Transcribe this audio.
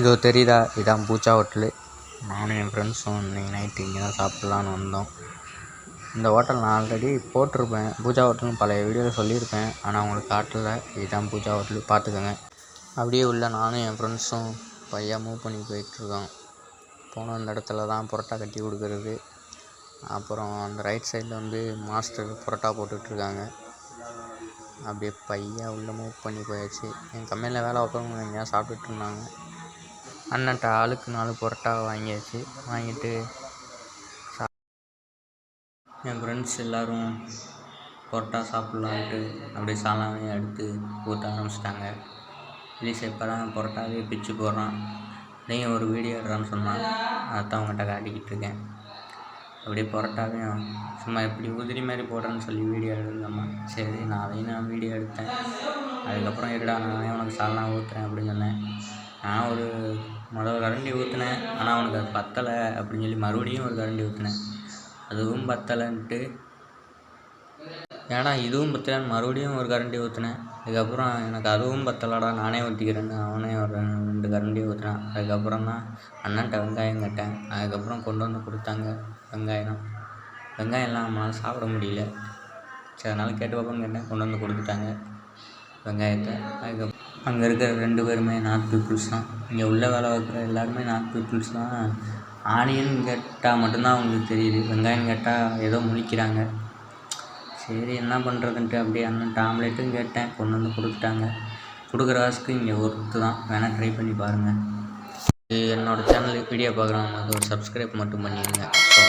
இதோ தெரியுதா? இதான் பூச்சா ஹோட்டலு. நானும் என் ஃப்ரெண்ட்ஸும் இன்றைக்கி நைட்டு இங்கே தான் சாப்பிட்லான்னு வந்தோம். இந்த ஹோட்டல் நான் ஆல்ரெடி போட்டிருப்பேன். பூஜா ஹோட்டல்னு பழைய வீடியோவில் சொல்லியிருப்பேன். ஆனால் உங்களுக்கு காட்டல. இதுதான் பூஜா ஹோட்டலு. பார்த்துக்கோங்க. அப்படியே உள்ள நானும் என் ஃப்ரெண்ட்ஸும் பையன் மூவ் பண்ணி போயிட்டுருக்கோம் போன அந்த இடத்துல தான் புரோட்டா கட்டி கொடுக்குறது. அப்புறம் அந்த ரைட் சைடில் வந்து மாஸ்டர் புரோட்டா போட்டுட்ருக்காங்க அப்படியே பையன் உள்ளே மூவ் பண்ணி போயாச்சு. என் கம்பெனியில் வேலை பார்க்குறவங்க எங்கேயா சாப்பிட்டுட்டு இருந்தாங்க. அண்ணன்ட்ட ஆளுக்கு நாலு புரோட்டா வாங்கியாச்சு. வாங்கிட்டு என் ஃப்ரெண்ட்ஸ் எல்லோரும் புரோட்டா சாப்பிட்லான்ட்டு அப்படியே சாலாமே எடுத்து ஊற்ற ஆரம்பிச்சிட்டாங்க. ப்ளீஸ் இப்போ தான் புரோட்டாவே பிச்சு போடுறான். நீங்கள் ஒரு வீடியோ எடுறான்னு சொன்னான். அதான் அவங்ககிட்ட காட்டிக்கிட்டு இருக்கேன். அப்படியே புரோட்டாவையும் சும்மா எப்படி உதிரி மாதிரி போடுறேன்னு சொல்லி வீடியோ எடுங்கம்மா சரி நான் அதையும் நான் வீடியோ எடுத்தேன். அதுக்கப்புறம் இருடா நானே உனக்கு சாலனா ஊற்றுறேன் அப்படின்னு சொன்னேன். நான் ஒரு முதல் கரண்டி ஊற்றினேன் ஆனால் அவனுக்கு அது பத்தலை அப்படின்னு சொல்லி மறுபடியும் ஒரு கரண்டி ஊற்றினேன் அதுவும் பத்தலைன்ட்டு. ஏன்னா இதுவும் பத்தலைன்னு மறுபடியும் ஒரு கரண்டி ஊற்றினேன் அதுக்கப்புறம் எனக்கு அதுவும் பத்தலைடா நானே ஊற்றிக்கிறேன்னு அவனே ஒரு ரெண்டு கரண்டி ஊற்றினான் அதுக்கப்புறம் தான் அண்ணன்ட்ட வெங்காயம் கேட்டேன். அதுக்கப்புறம் கொண்டு வந்து கொடுத்தாங்க வெங்காயம். வெங்காயம் எல்லாம் நம்மளால் சாப்பிட முடியல. சரி அதனால் கேட்டு பார்ப்போம் கேட்டேன். கொண்டு வந்து கொடுத்துட்டாங்க வெங்காயத்தை. அதுக்கப்புறம் அங்கே இருக்கிற ரெண்டு பேருமே நார்த் பீப்புள்ஸ் தான். இங்கே உள்ள வேலை பார்க்குற எல்லாருமே நார்த் பீப்புள்ஸ் தான். ஆனியன் கேட்டால் மட்டும்தான் அவங்களுக்கு தெரியுது. வெங்காயம் கேட்டால் ஏதோ முழிக்கிறாங்க. சரி என்ன பண்ணுறதுன்ட்டு அப்படியே அண்ணன்ட்ட ஆம்லேட்டும் கேட்டேன். கொண்டு வந்து கொடுத்துட்டாங்க. கொடுக்குற காசுக்கு இங்கே ஒர்த்து தான். வேணால் ட்ரை பண்ணி பாருங்கள் இது என்னோடய சேனலுக்கு வீடியோ பார்க்குறவங்க ஒரு சப்ஸ்கிரைப் மட்டும் பண்ணிடுங்க. ஸோ